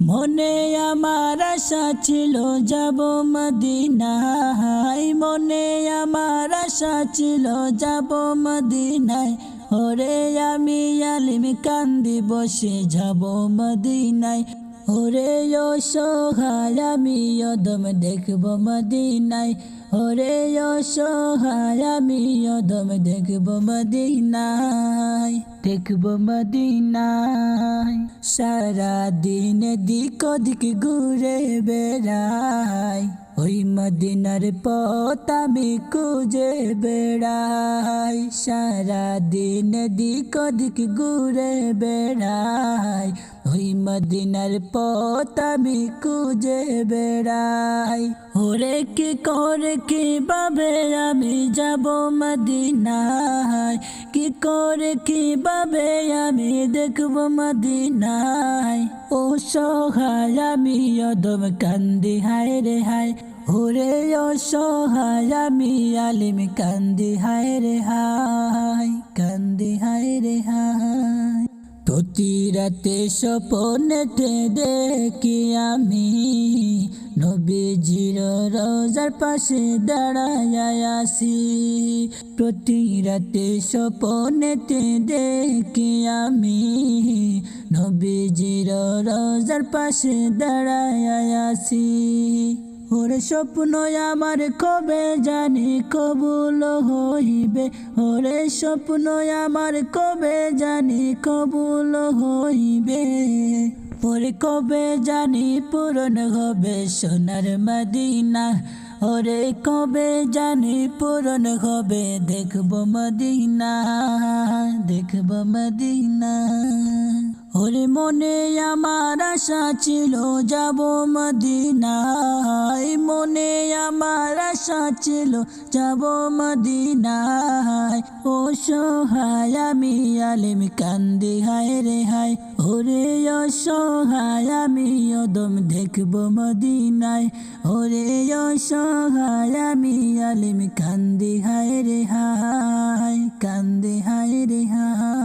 মনে আমার আশা ছিল যাব মদিনায়। মনে আমার আশা ছিল যাব মদিনায়। ওরে আমি আলিম কান্দি বসে যাব মদিনায়। ওরে ও সোহায় আমি অদম দেখব মদিনায়। ওরে ও সোহায় আমি অদম দেখব মদিনায় দেখব মদিনায়। সারা দিন দিক দিক ঘুরে বেড়াই, ওই মদিনার পথ আমি খুঁজে বেড়াই। সারা দিন দিক দিক ঘুরে বেড়াই ওই মদিনার পথ খুঁজে বেড়াই। ওরে কি করে, কি ভাবে আমি যাব মদিনায়? কি করে, কি ভাবে আমি দেখব মদিনায়? ও সহায়, আমি অদম কান্দি, হায় রে হায়। ওরে ও সহায়, আমি আলিম, কান্দি, হায় রে হায়। কান্দি, হায় রে হায়। প্রতি রাতে স্বপনেতে দেখি আমি? নবীজির রোজার পাশে দাঁড়ায় আসি প্রতি রাতে স্বপনেতে দেখি আমি? নবীজির রোজার পাশে দাঁড়ায় আসি স্বপ্ন আমার কবে জানি কবুল হইবে? ওরে স্বপ্ন আমার কবে জানি কবুল হইবে? ওরে কবে জানি পূরণ হবে সোনার মদিনা? ওরে কবে জানি পূরণ হবে, দেখব মদিনা দেখব মদিনা। ওরে মনে আমার আশা ছিল যাব মদিনায়। মনে আমার আশা ছিল যাব মদিনায়। ও সহায়, আমি আলিম, কান্দি, হায় রে হায়। ওরে অসহায়, আমি অদম দেখব মদিনায়। ওরে অসহায়, আমি আলিম, কান্দি, হায় রে হায়। কান্দি, হায় রে হায়।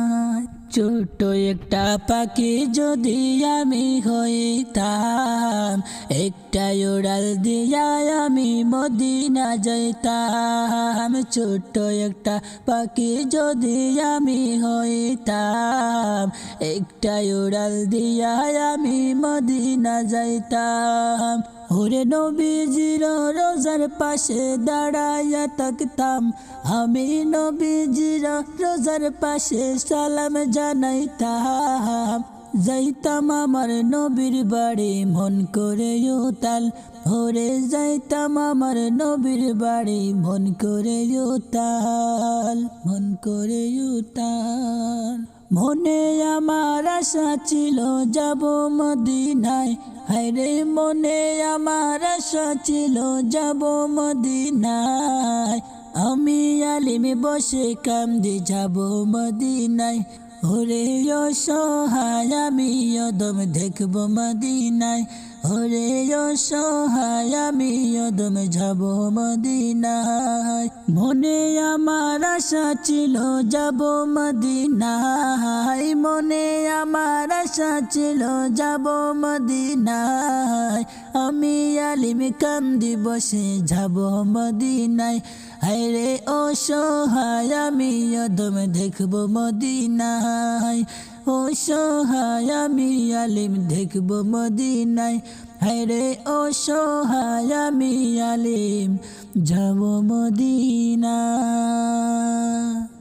ছোট একটা পাখি যদি আমি হইতাম একটা উড়াল দিয়া আমি মদিনা যাইতাম। ছোট একটা পাখি যদি আমি হইতাম একটা উড়াল দিয়া আমি মদিনা যাইতাম। ওরে নবীজির রোজার পাশে দাঁড়াইয়া থাকতাম। আমি নবীজির রোজার পাশে সালাম জানাইতাম। যাইতাম আমার নবীর বাড়ি, মন করে উতাল। ওরে যাইতাম আমার নবীর বাড়ি, মন করে উতাল, মন করে উতাল। মনে আমার আশা ছিল যাব মদিনায়। হায়রে, মনে আমার আশা ছিল যাব মদিনায়। আমি আলিমে বসে কামদি যাব মদিনায়। ওরে অসহায় আমি অদম দেখব মদিনায়। ওরে অসহায় আমি অদম যাব মদিনায়। মনে আমার আশা ছিল যাব মদিনায়। মনে আমার আশা ছিল যাব মদিনায়। আমি আলিম কান্দি বসে যাব মদিনায়। হায়রে ও সহায় আমি অদম দেখব মদিনায়। ও সহায় আমি আলিম দেখব মদিনায়। হায়রে ও সহায় আমি আলিম যাব মদিনায়।